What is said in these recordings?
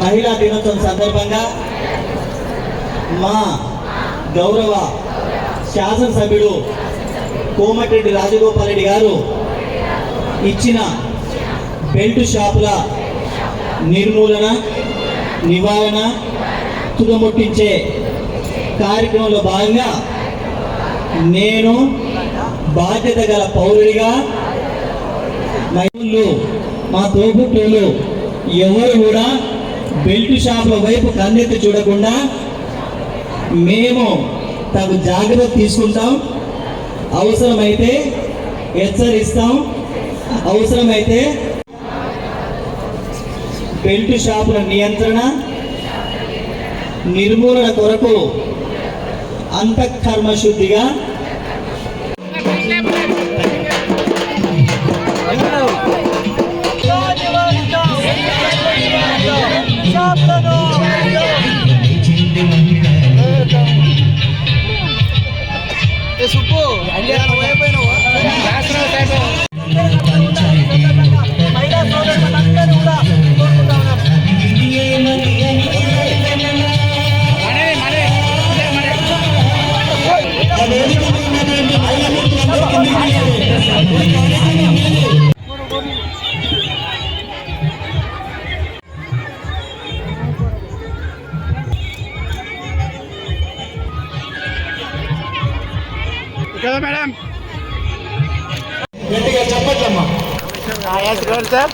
మహిళా దినోత్సవం సందర్భంగా మా గౌరవ శాసనసభ్యుడు కోమటిరెడ్డి రాజగోపాల్ రెడ్డి గారు ఇచ్చిన బెల్ట్ షాపుల నిర్మూలన నివారణ తుగముట్టించే కార్యక్రమంలో భాగంగా నేను బాధ్యత గల పౌరుడిగా మహిళలు మా తోబుట్టులు ఎవరు కూడా బెల్ట్ షాపుల వైపు కన్నెత్తి చూడకుండా మేము తగు జాగ్రత్త తీసుకుంటాం. అవసరమైతే హెచ్చరిస్తాం. అవసరమైతే బెల్ట్ షాపుల నియంత్రణ నిర్మూలన కొరకు అంతఃకర్మ శుద్ధిగా కదా మేడం? గట్టిగా చెప్పట్లమ్మా. సార్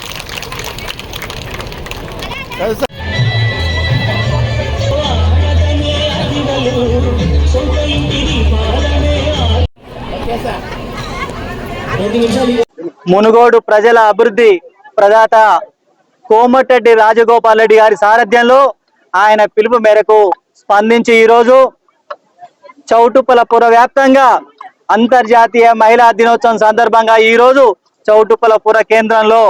మునుగోడు ప్రజల అభివృద్ధి ప్రదాత కోమటిరెడ్డి రాజగోపాల్ రెడ్డి గారి సారథ్యంలో ఆయన పిలుపు మేరకు స్పందించి ఈరోజు చౌటుప్పలపుర వ్యాప్తంగా అంతర్జాతీయ మహిళా దినోత్సవం సందర్భంగా ఈరోజు చౌటుప్పలపుర కేంద్రంలో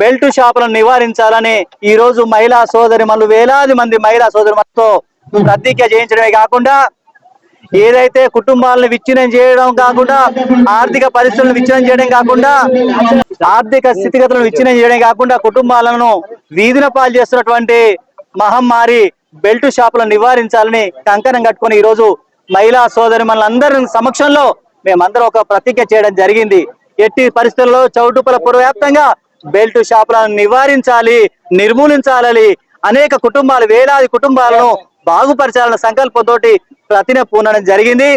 బెల్ట్ షాపులను నివారించాలని ఈ రోజు మహిళా సోదరి వేలాది మంది మహిళా సోదరిమలతో ప్రతిజ్ఞ చేయించడమే కాకుండా ఏదైతే కుటుంబాలను విచ్ఛిన్నం చేయడం కాకుండా ఆర్థిక పరిస్థితులను విచ్ఛిన్నం చేయడం కాకుండా ఆర్థిక స్థితిగతులను విచ్ఛిన్నం చేయడం కాకుండా కుటుంబాలను వీధిన పాలు చేస్తున్నటువంటి మహమ్మారి బెల్ట్ షాపులను నివారించాలని కంకణం కట్టుకొని ఈ రోజు మహిళా సోదరి మనందరి సమక్షంలో మేమందరం ఒక ప్రతిజ్ఞ చేయడం జరిగింది. ఎట్టి పరిస్థితుల్లో చౌటుపల వ్యాప్తంగా బెల్ట్ షాపులను నివారించాలి నిర్మూలించాలని అనేక కుటుంబాలు వేలాది కుటుంబాలను బాగుపరచాలన్న సంకల్పంతో ప్రతిన పూనడం జరిగింది.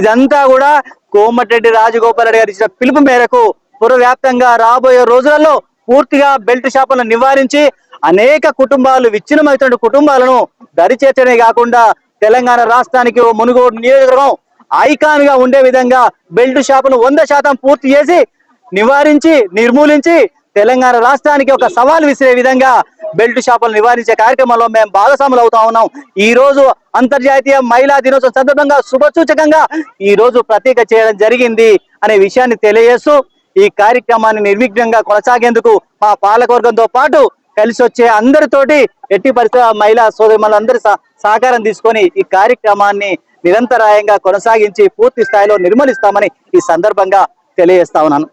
ఇదంతా కూడా కోమటిరెడ్డి రాజగోపాల్ రెడ్డి గారు ఇచ్చిన పిలుపు మేరకు పురవ్యాప్తంగా రాబోయే రోజులలో పూర్తిగా బెల్ట్ షాపులను నివారించి అనేక కుటుంబాలు విచ్ఛిన్నమవుతున్న కుటుంబాలను దరిచేర్చడమే కాకుండా తెలంగాణ రాష్ట్రానికి ఓ మునుగోడు నియోజకవర్గం ఐకాన్గా ఉండే విధంగా బెల్ట్ షాపును వంద శాతం పూర్తి చేసి నివారించి నిర్మూలించి తెలంగాణ రాష్ట్రానికి ఒక సవాల్ విసిరే విధంగా బెల్ట్ షాపులు నివారించే కార్యక్రమంలో మేము భాగస్వాములు అవుతా ఉన్నాం. ఈ రోజు అంతర్జాతీయ మహిళా దినోత్సవం సందర్భంగా శుభసూచకంగా ఈ రోజు ప్రత్యేక చేయడం జరిగింది అనే విషయాన్ని తెలియజేస్తూ ఈ కార్యక్రమాన్ని నిర్విఘ్నంగా కొనసాగేందుకు మా పాలకవర్గంతో పాటు కలిసి వచ్చే అందరితోటి ఎట్టి పరిస్థితి మహిళా సోదరులందరి సహకారం తీసుకొని ఈ కార్యక్రమాన్ని నిరంతరాయంగా కొనసాగించి పూర్తి స్థాయిలో నిర్మలిస్తామని ఈ సందర్భంగా తెలియజేస్తా ఉన్నాను.